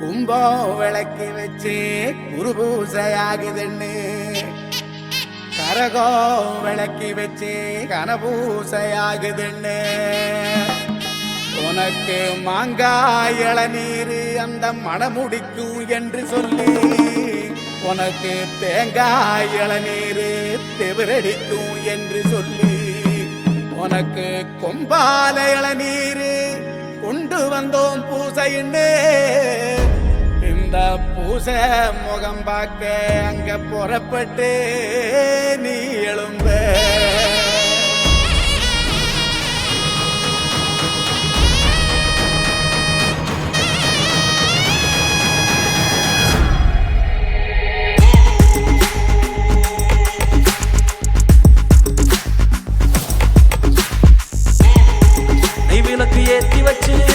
கும்பம் விளக்கி வச்சு குரு பூசையாகுதுன்னு கரகம் விளக்கி வச்சு கனபூசையாகுதுன்னு. உனக்கு மாங்காய் இளநீர் அந்த மணமுடிக்கும் என்று சொல்லி உனக்கு தேங்காய் இளநீர் தெவிரடிக்கும் என்று சொல்லி உனக்கு கொம்பால இளநீர் கொண்டு வந்தோம் பூசைன்னு. பூச முகம் பார்க்க அங்க புறப்பட்டு நீ எழும்ப. ஏத்தி வச்சு